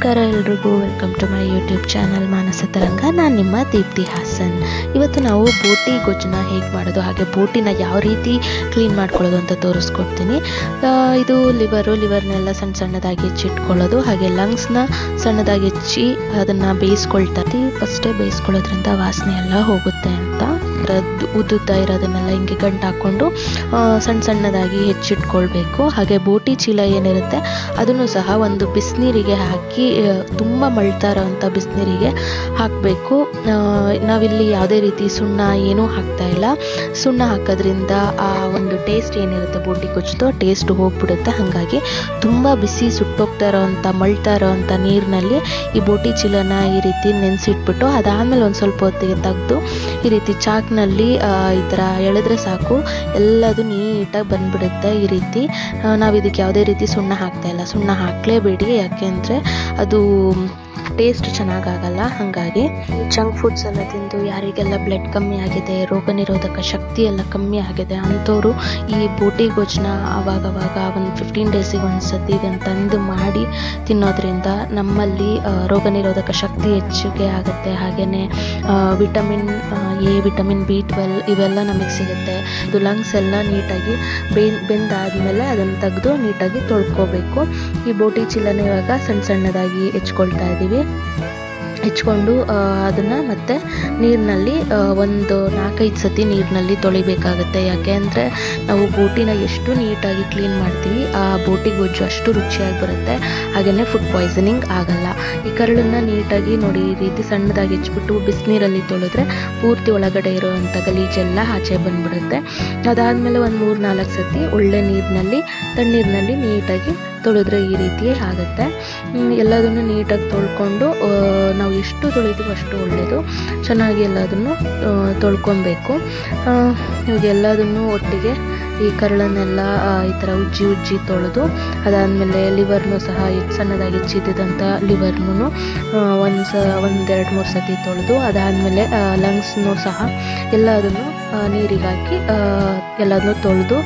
ನಮಸ್ಕಾರ, ಎಲ್ರಿಗೂ welcome to my YouTube channel Manasa Taranga ನಾನು ನಿಮ್ಮ ದೀಪ್ತಿ ಹಾಸನ್. ಇವತ್ತು ನಾವು ಬೋಟಿ ಗೊಜ್ಜನ್ನ ಹೇಗೆ ಮಾಡೋದು, ಹಾಗೆ ಬೋಟಿನ ಯಾವ ರೀತಿ ಕ್ಲೀನ್ ಮಾಡ್ಕೊಳ್ಳೋದು ಅಂತ ತೋರಿಸ್ಕೊಡ್ತೀನಿ. ಇದು ಲಿವರು ಲಿವರ್ನೆಲ್ಲ ಸಣ್ಣ ಸಣ್ಣದಾಗಿ ಹೆಚ್ಚಿಟ್ಕೊಳ್ಳೋದು, ಹಾಗೆ ಲಂಗ್ಸ್ನ ಸಣ್ಣದಾಗಿ ಹೆಚ್ಚಿ ಅದನ್ನು ಬೇಯಿಸ್ಕೊಳ್ತಾ ಫಸ್ಟೇ ಬೇಯಿಸ್ಕೊಳ್ಳೋದ್ರಿಂದ ವಾಸನೆ ಎಲ್ಲ ಹೋಗುತ್ತೆ ಅಂತ. ಅದ್ರದ್ದು ಉದ್ದುದ್ದ ಇರೋದನ್ನೆಲ್ಲ ಹಿಂಗೆ ಗಂಟು ಹಾಕ್ಕೊಂಡು ಸಣ್ಣ ಸಣ್ಣದಾಗಿ ಹೆಚ್ಚಿಟ್ಕೊಳ್ಬೇಕು. ಹಾಗೆ ಬೋಟಿ ಚೀಲ ಏನಿರುತ್ತೆ, ಅದನ್ನು ಸಹ ಒಂದು ಬಿಸಿನೀರಿಗೆ ಹಾಕಿ ತುಂಬ ಮಳ್ತಾ ಇರೋವಂಥ ಬಿಸಿನೀರಿಗೆ ಹಾಕಬೇಕು. ನಾವಿಲ್ಲಿ ಯಾವುದೇ ರೀತಿ ಸುಣ್ಣ ಏನೂ ಹಾಕ್ತಾ ಇಲ್ಲ. ಸುಣ್ಣ ಹಾಕೋದ್ರಿಂದ ಆ ಒಂದು ಟೇಸ್ಟ್ ಏನಿರುತ್ತೆ ಬೋಟಿ ಗೊಜ್ಜುದು ಟೇಸ್ಟ್ ಹೋಗ್ಬಿಡುತ್ತೆ. ಹಾಗಾಗಿ ತುಂಬ ಬಿಸಿ ಸುಟ್ಟೋಗ್ತಾ ಇರೋವಂಥ ಮಳ್ತಾ ಇರೋವಂಥ ನೀರಿನಲ್ಲಿ ಈ ಬೋಟಿ ಚೀಲನ ಈ ರೀತಿ ನೆನೆಸಿಟ್ಬಿಟ್ಟು, ಅದಾದಮೇಲೆ ಒಂದು ಸ್ವಲ್ಪ ಹೊತ್ತಿಗೆ ತೆಗೆದು ಈ ರೀತಿ ಚಾಕ್ನಲ್ಲಿ ಆ, ಈ ಥರ ಎಳೆದ್ರೆ ಸಾಕು. ಎಲ್ಲದು ನೀಟಾಗಿ ಬಂದ್ಬಿಡುತ್ತೆ ಈ ರೀತಿ. ನಾವು ಇದಕ್ಕೆ ಯಾವುದೇ ರೀತಿ ಸುಣ್ಣ ಹಾಕ್ತಾ ಇಲ್ಲ. ಸುಣ್ಣ ಹಾಕಲೇಬೇಡಿ ಯಾಕೆಂದರೆ ಅದು ಟೇಸ್ಟ್ ಚೆನ್ನಾಗಾಗಲ್ಲ, ಹಾಗಾಗಿ ಜಂಕ್ ಫುಡ್ಸ್ ಎಲ್ಲ ತಿಂದು ಯಾರಿಗೆಲ್ಲ ಬ್ಲಡ್ ಕಮ್ಮಿ ಆಗಿದೆ, ರೋಗ ನಿರೋಧಕ ಶಕ್ತಿ ಎಲ್ಲ ಕಮ್ಮಿ ಆಗಿದೆ ಅಂಥವ್ರು ಈ ಬೋಟಿ ಗೊಜ್ಜನ್ನ ಆವಾಗವಾಗ ಒಂದು ಫಿಫ್ಟೀನ್ ಡೇಸಿಗೆ ಒಂದು ಸತಿ ತಂದು ಮಾಡಿ ತಿನ್ನೋದ್ರಿಂದ ನಮ್ಮಲ್ಲಿ ರೋಗ ನಿರೋಧಕ ಶಕ್ತಿ ಹೆಚ್ಚಿಗೆ ಆಗುತ್ತೆ. ಹಾಗೆಯೇ vitamin A vitamin B twelve ಇವೆಲ್ಲ ನಮಗೆ ಸಿಗುತ್ತೆ. ಇದು ಲಂಗ್ಸ್ ಎಲ್ಲ ನೀಟಾಗಿ ಬೆನ್, ಬೆಂದಾದಮೇಲೆ ಅದನ್ನು ತೆಗೆದು ನೀಟಾಗಿ ತೊಳ್ಕೊಬೇಕು. ಈ ಬೋಟಿ ಚೀಲನ ಇವಾಗ ಸಣ್ಣ ಸಣ್ಣದಾಗಿ ಹೆಚ್ಕೊಳ್ತಾ ಇದ್ದೀವಿ ಹೆಚ್ಕೊಂಡು ಅದನ್ನು ಮತ್ತೆ ನೀರಿನಲ್ಲಿ ಒಂದು ನಾಲ್ಕೈದು ಸತಿ ನೀರಿನಲ್ಲಿ ತೊಳಿಬೇಕಾಗುತ್ತೆ. ಯಾಕೆ ಅಂದರೆ ನಾವು ಬೋಟಿನ ಎಷ್ಟು ನೀಟಾಗಿ ಕ್ಲೀನ್ ಮಾಡ್ತೀವಿ, ಆ ಬೋಟಿ ಗೊಜ್ಜು ಅಷ್ಟು ರುಚಿಯಾಗಿ ಬರುತ್ತೆ. ಹಾಗೆಯೇ ಫುಡ್ ಪಾಯ್ಸನಿಂಗ್ ಆಗಲ್ಲ. ಈ ಕರಳನ್ನು ನೀಟಾಗಿ ನೋಡಿ, ಈ ರೀತಿ ಸಣ್ಣದಾಗಿ ಹೆಚ್ಚಿಬಿಟ್ಟು ಬಿಸಿನೀರಲ್ಲಿ ತೊಳೆದ್ರೆ ಪೂರ್ತಿ ಒಳಗಡೆ ಇರುವಂಥ ಗಲೀಜೆಲ್ಲ ಆಚೆ ಬಂದ್ಬಿಡುತ್ತೆ. ಅದಾದಮೇಲೆ ಒಂದು ಮೂರು ನಾಲ್ಕು ಸತಿ ಒಳ್ಳೆ ನೀರಿನಲ್ಲಿ, ತಣ್ಣೀರಿನಲ್ಲಿ ನೀಟಾಗಿ ತೊಳೆದ್ರೆ ಈ ರೀತಿ ಆಗುತ್ತೆ. ಎಲ್ಲದನ್ನು ನೀಟಾಗಿ ತೊಳ್ಕೊಂಡು ನಾವು ಎಷ್ಟು ತೊಳಿತೀವೋ ಅಷ್ಟು ಒಳ್ಳೆಯದು ಚೆನ್ನಾಗಿ ಎಲ್ಲದನ್ನು ತೊಳ್ಕೊಬೇಕು. ಇವಾಗ ಎಲ್ಲದನ್ನು ಒಟ್ಟಿಗೆ ಈ ಕರಳನ್ನೆಲ್ಲ ಈ ಥರ ಉಜ್ಜಿ ಉಜ್ಜಿ ತೊಳೆದು ಅದಾದಮೇಲೆ ಲಿವರ್ನು ಸಹ ಸಣ್ಣದಾಗಿ ಹೆಚ್ಚಿದ್ದಂಥ ಲಿವರ್ನು ಒಂದು ಸ ಒಂದೆರಡು ಮೂರು ಸತಿ ತೊಳೆದು ಅದಾದಮೇಲೆ ಲಂಗ್ಸ್ನು ಸಹ ಎಲ್ಲದನ್ನು ನೀರಿಗೆ ಹಾಕಿ ಎಲ್ಲದನ್ನು ತೊಳೆದು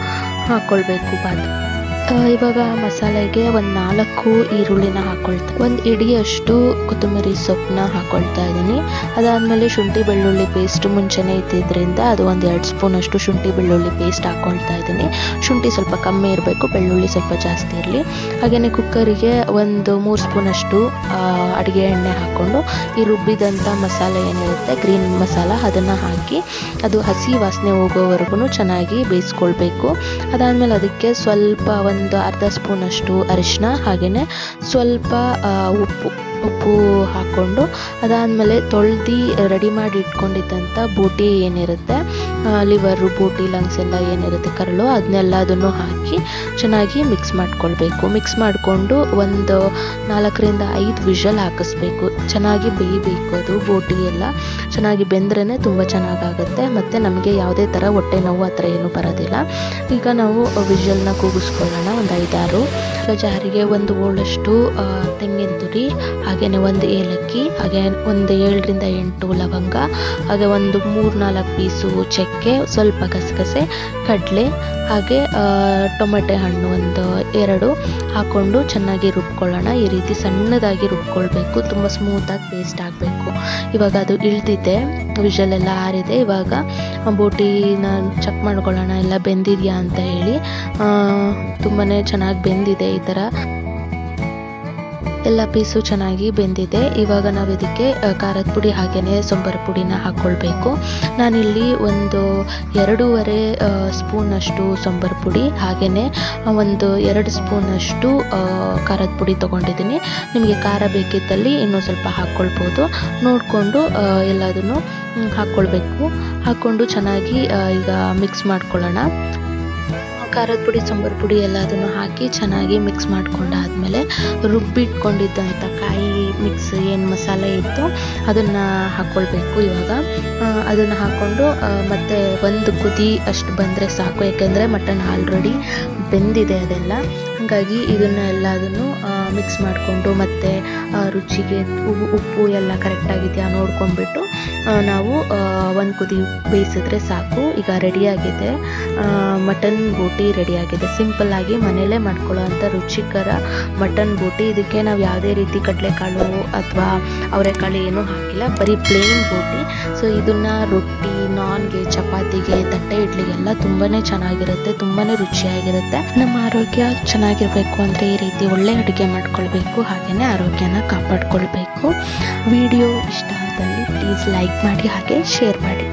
ಹಾಕ್ಕೊಳ್ಬೇಕು ಆ, ಇವಾಗ ಮಸಾಲೆಗೆ ಒಂದು ನಾಲ್ಕು ಈರುಳ್ಳಿನ ಹಾಕ್ಕೊಳ್ತಾ ಒಂದು ಇಡಿಯಷ್ಟು ಕೊತ್ತಂಬರಿ ಸೊಪ್ಪನ್ನ ಹಾಕೊಳ್ತಾ ಇದ್ದೀನಿ. ಅದಾದಮೇಲೆ ಶುಂಠಿ ಬೆಳ್ಳುಳ್ಳಿ ಪೇಸ್ಟ್ ಮುಂಚೆನೇ ಇದ್ದಿದ್ದರಿಂದ ಅದು ಒಂದು ಎರಡು ಸ್ಪೂನಷ್ಟು ಶುಂಠಿ ಬೆಳ್ಳುಳ್ಳಿ ಪೇಸ್ಟ್ ಹಾಕೊಳ್ತಾ ಇದ್ದೀನಿ. ಶುಂಠಿ ಸ್ವಲ್ಪ ಕಮ್ಮಿ ಇರಬೇಕು, ಬೆಳ್ಳುಳ್ಳಿ ಸ್ವಲ್ಪ ಜಾಸ್ತಿ ಇರಲಿ. ಹಾಗೆಯೇ ಕುಕ್ಕರಿಗೆ ಒಂದು ಮೂರು ಸ್ಪೂನಷ್ಟು ಅಡುಗೆ ಎಣ್ಣೆ ಹಾಕ್ಕೊಂಡು ಈ ರುಬ್ಬಿದಂಥ ಮಸಾಲೆ ಏನಿರುತ್ತೆ ಗ್ರೀನ್ ಮಸಾಲ ಅದನ್ನು ಹಾಕಿ ಅದು ಹಸಿ ವಾಸನೆ ಹೋಗೋವರೆಗೂ ಚೆನ್ನಾಗಿ ಬೇಯಿಸ್ಕೊಳ್ಬೇಕು. ಅದಾದಮೇಲೆ ಅದಕ್ಕೆ ಸ್ವಲ್ಪ ಅರ್ಧ ಸ್ಪೂನಷ್ಟು ಅರಿಶಿನ ಹಾಗೆಯೇ ಸ್ವಲ್ಪ ಉಪ್ಪು. ಉಪ್ಪು ಹಾಕ್ಕೊಂಡು ಅದಾದಮೇಲೆ ತೊಳ್ದು ರೆಡಿ ಮಾಡಿ ಇಟ್ಕೊಂಡಿದ್ದಂಥ ಬೂಟಿ ಏನಿರುತ್ತೆ ಲಿವರು, ಬೂಟಿ, ಲಂಗ್ಸ್ ಎಲ್ಲ ಏನಿರುತ್ತೆ ಕರಳು ಅದನ್ನೆಲ್ಲ ಅದನ್ನು ಹಾಕಿ ಚೆನ್ನಾಗಿ ಮಿಕ್ಸ್ ಮಾಡ್ಕೊಳ್ಬೇಕು. ಮಿಕ್ಸ್ ಮಾಡಿಕೊಂಡು ಒಂದು ನಾಲ್ಕರಿಂದ ಐದು ವಿಷಲ್ ಹಾಕಿಸ್ಬೇಕು. ಚೆನ್ನಾಗಿ ಬೇಯಬೇಕು ಅದು ಬೋಟಿ ಎಲ್ಲ. ಚೆನ್ನಾಗಿ ಬೆಂದ್ರೇ ತುಂಬ ಚೆನ್ನಾಗಾಗುತ್ತೆ. ಮತ್ತು ನಮಗೆ ಯಾವುದೇ ಥರ ಹೊಟ್ಟೆ ನೋವು ಆ ಥರ ಏನೂ ಬರೋದಿಲ್ಲ. ಈಗ ನಾವು ವಿಷಲ್ನ ಕೂಗಿಸ್ಕೊಳ್ಳೋಣ. ಒಂದು ಐದಾರು. ಜಾರಿಗೆ ಒಂದು ಓಳಷ್ಟು ತೆಂಗಿನ ತುರಿ ಹಾಗೆಯೇ ಒಂದು ಏಲಕ್ಕಿ ಹಾಗೆ ಒಂದು ಏಳರಿಂದ ಎಂಟು ಲವಂಗ, ಹಾಗೆ ಒಂದು ಮೂರು ನಾಲ್ಕು ಪೀಸು ಚಕ್ಕೆ, ಸ್ವಲ್ಪ ಗಸಗಸೆ, ಕಡಲೆ, ಹಾಗೆ ಟೊಮೆಟೆ ಹಣ್ಣು ಒಂದು ಎರಡು ಹಾಕ್ಕೊಂಡು ಚೆನ್ನಾಗಿ ರುಬ್ಕೊಳ್ಳೋಣ. ಈ ರೀತಿ ಸಣ್ಣದಾಗಿ ರುಬ್ಕೊಳ್ಬೇಕು, ತುಂಬ ಸ್ಮೂತಾಗಿ ಪೇಸ್ಟ್ ಆಗಬೇಕು. ಇವಾಗ ಅದು ಇಳ್ದಿದೆ ವಿಷಲೆಲ್ಲ ಆರಿದೆ. ಇವಾಗ ಬೋಟಿನ ಚೆಕ್ ಮಾಡ್ಕೊಳ್ಳೋಣ, ಎಲ್ಲ ಬೆಂದಿದೆಯಾ ಅಂತ ಹೇಳಿ. ತುಂಬಾ ಚೆನ್ನಾಗಿ ಬೆಂದಿದೆ ಈ ಥರ. ಎಲ್ಲ ಪೀಸು ಚೆನ್ನಾಗಿ ಬೆಂದಿದೆ. ಇವಾಗ ನಾವು ಇದಕ್ಕೆ ಖಾರದ ಪುಡಿ ಹಾಗೆಯೇ ಸೊಂಬರ ಪುಡಿನ ಹಾಕ್ಕೊಳ್ಬೇಕು ನಾನಿಲ್ಲಿ ಒಂದು ಎರಡೂವರೆ ಸ್ಪೂನಷ್ಟು ಸೊಂಬರ ಪುಡಿ ಹಾಗೆಯೇ ಒಂದು ಎರಡು ಸ್ಪೂನಷ್ಟು ಖಾರದ ಪುಡಿ ತೊಗೊಂಡಿದ್ದೀನಿ. ನಿಮಗೆ ಖಾರ ಬೇಕಿದ್ದಲ್ಲಿ ಇನ್ನೂ ಸ್ವಲ್ಪ ಹಾಕ್ಕೊಳ್ಬೋದು ನೋಡಿಕೊಂಡು ಎಲ್ಲದನ್ನು ಹಾಕ್ಕೊಳ್ಬೇಕು ಹಾಕ್ಕೊಂಡು ಚೆನ್ನಾಗಿ ಈಗ ಮಿಕ್ಸ್ ಮಾಡ್ಕೊಳ್ಳೋಣ. ಖಾರದ ಪುಡಿ, ಸಾಂಬಾರು ಪುಡಿ ಎಲ್ಲದನ್ನು ಹಾಕಿ ಚೆನ್ನಾಗಿ ಮಿಕ್ಸ್ ಮಾಡ್ಕೊಂಡಾದ್ಮೇಲೆ ರುಬ್ಬಿಟ್ಕೊಂಡಿದ್ದಂಥ ಕಾಯಿ ಮಿಕ್ಸ್ ಏನು ಮಸಾಲೆ ಇತ್ತು ಅದನ್ನು ಹಾಕ್ಕೊಳ್ಬೇಕು ಇವಾಗ. ಅದನ್ನು ಹಾಕ್ಕೊಂಡು ಮತ್ತು ಒಂದು ಕುದಿ ಅಷ್ಟು ಬಂದರೆ ಸಾಕು. ಯಾಕೆಂದರೆ ಮಟನ್ ಆಲ್ರೆಡಿ ಬೆಂದಿದೆ ಅದೆಲ್ಲ. ಹಾಗಾಗಿ ಇದನ್ನ ಎಲ್ಲದನ್ನು ಮಿಕ್ಸ್ ಮಾಡಿಕೊಂಡು ಮತ್ತು ರುಚಿಗೆ ಉಪ್ಪು ಎಲ್ಲ ಕರೆಕ್ಟಾಗಿದೆಯಾ ನೋಡ್ಕೊಂಡ್ಬಿಟ್ಟು ನಾವು ಒಂದು ಕುದಿ ಬೇಯಿಸಿದ್ರೆ ಸಾಕು. ಈಗ ರೆಡಿಯಾಗಿದೆ. ಮಟನ್ ಬೋಟಿ ರೆಡಿಯಾಗಿದೆ. ಸಿಂಪಲ್ಲಾಗಿ ಮನೆಯಲ್ಲೇ ಮಾಡ್ಕೊಳ್ಳೋವಂಥ ರುಚಿಕರ ಮಟನ್ ಬೋಟಿ. ಇದಕ್ಕೆ ನಾವು ಯಾವುದೇ ರೀತಿ ಕಡಲೆಕಾಳು ಅಥವಾ ಅವರೆಕಾಳು ಏನೂ ಹಾಕಿಲ್ಲ. ಬರೀ ಪ್ಲೇನ್ ಬೋಟಿ. ಸೊ ಇದನ್ನು ರೊಟ್ಟಿ, ನಾನ್ಗೆ, ಚಪಾತಿಗೆ, ತಟ್ಟೆ ಇಡ್ಲಿಗೆಲ್ಲ ತುಂಬಾ ಚೆನ್ನಾಗಿರುತ್ತೆ. ತುಂಬಾ ರುಚಿಯಾಗಿರುತ್ತೆ. ನಮ್ಮ ಆರೋಗ್ಯ ಚೆನ್ನಾಗಿರಬೇಕು ಅಂದರೆ ಈ ರೀತಿ ಒಳ್ಳೆ ಅಡುಗೆ ಮಾಡ್ಕೊಳ್ಬೇಕು. ಹಾಗೆಯೇ ಆರೋಗ್ಯನ ಕಾಪಾಡ್ಕೊಳ್ಬೇಕು. ವಿಡಿಯೋ ಇಷ್ಟ ಆದಲ್ಲಿ ಪ್ಲೀಸ್ ಲೈಕ್ ಮಾಡಿ ಹಾಗೆ ಶೇರ್ ಮಾಡಿ.